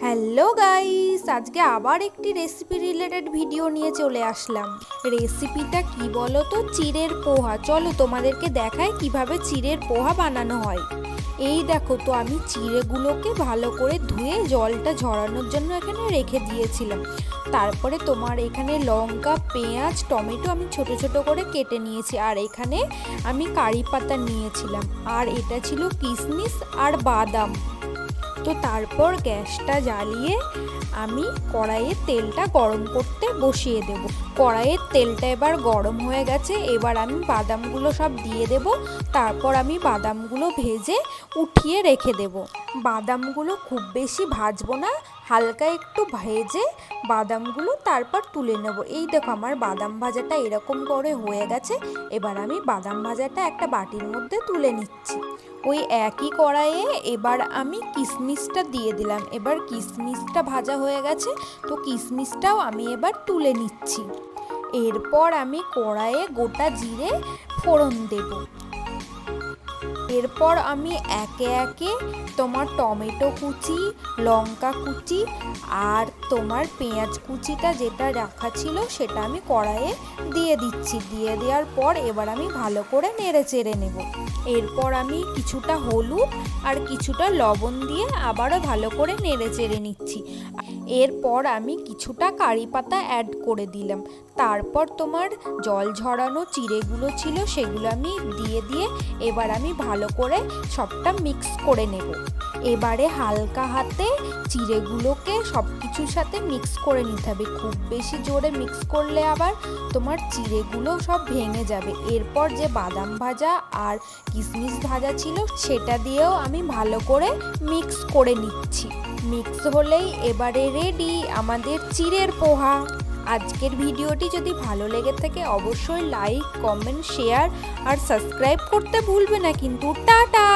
Hello guys, আজকে আবার একটি রেসিপি রিলেটেড ভিডিও নিয়ে চলে আসলাম। রেসিপিটা কি বলো তো চিড়ের পোহা। চলো তোমাদেরকে দেখায় কীভাবে চিড়ের পোহা বানানো হয়। এই দেখো তো, আমি চিড়েগুলোকে ভালো করে ধুয়ে জলটা ঝরানোর জন্য এখানে রেখে দিয়েছিলাম। তারপরে তোমার এখানে লঙ্কা, পেঁয়াজ, টমেটো আমি ছোট ছোট করে কেটে নিয়েছি। আর এখানে আমি কারি পাতা নিয়েছিলাম। আর এটা ছিল কিশমিশ আর বাদাম। তো তারপর গ্যাসটা জ্বালিয়ে আমি কড়াইয়ে তেলটা গরম করতে বসিয়ে দেব। কড়াইয়ের তেলটা এবার গরম হয়ে গেছে, এবার আমি বাদামগুলো সব দিয়ে দেব। তারপর আমি বাদামগুলো ভেজে উঠিয়ে রেখে দেব। বাদামগুলো খুব বেশি ভাজবো না, হালকা একটু ভেজে বাদামগুলো তারপর তুলে নেব। এই দেখো আমার বাদাম ভাজাটা এরকম করে হয়ে গেছে। এবার আমি বাদাম ভাজাটা একটা বাটির মধ্যে তুলে নিচ্ছি। ওই একই কড়াইয়ে এবার আমি কিশমিশটা দিয়ে দিলাম। এবার কিশমিশটা ভাজা হয়ে গেছে, তো কিশমিশটাও আমি এবার তুলে নিচ্ছি। এরপর আমি কড়াইয়ে গোটা জিরে ফোড়ন দেব। এরপর আমি একে একে তোমার টমেটো কুচি, লঙ্কা কুচি আর তোমার পেঁয়াজ কুচিটা যেটা রাখা ছিল সেটা আমি কড়াইয়ে দিয়ে দিচ্ছি। দিয়ে দেওয়ার পর এবার আমি ভালো করে নেড়ে চেড়ে নেব। এরপর আমি কিছুটা হলুদ আর কিছুটা লবণ দিয়ে আবারও ভালো করে নেড়ে চেড়ে নিচ্ছি। এরপর আমি কিছুটা কারি পাতা অ্যাড করে দিলাম। তারপর তোমার জল ঝরানো চিড়েগুলো ছিল সেগুলো আমি দিয়ে দিয়ে এবার আমি ভালো করে সবটা মিক্স করে নেব। এবারে হালকা হাতে চিড়েগুলোকে সব কিছুর সাথে মিক্স করে নিতে হবে। খুব বেশি জোরে মিক্স করলে আবার তোমার চিড়েগুলো সব ভেঙে যাবে। এরপর যে বাদাম ভাজা আর কিশমিশ ভাজা ছিল সেটা দিয়েও আমি ভালো করে মিক্স করে নিচ্ছি। মিক্স হলেই এবারে রেডি আমাদের চিড়ের পোহা। আজকের ভিডিওটি যদি ভালো লেগে থাকে, অবশ্যই লাইক কমেন্ট শেয়ার আর সাবস্ক্রাইব করতে ভুলবে না কিন্তু, টাটা!